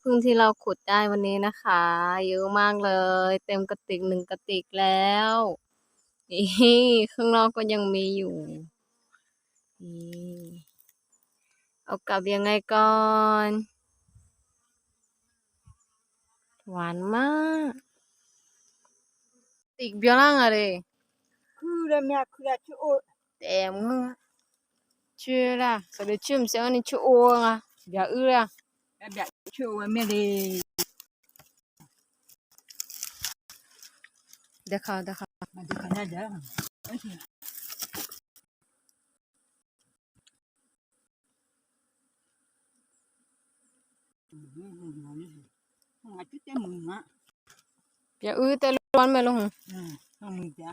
พึ่งที่เราขุดได้วันนี้นะคะ เยอะมากเลย เต็มกระติกหนึ่งกระติกแล้วนี่ข้างนอกก็ยังมีอยู่นี่เอากลับยังไงก่อน หวานมาก ติกเบียร่างอะไรคือรเมียคือชื่อโอแต่มึงชื่อละสรุปชื่อมัเสียงนี่ชื่อโอไงเบียอือ แบบชูไม่ดีเดี๋ยวเขาเดี๋ยวเขามาดูกันได้เด้อโอเคอย่อือแต่ร้อนไมาลงอืมต้องมีจ้ะ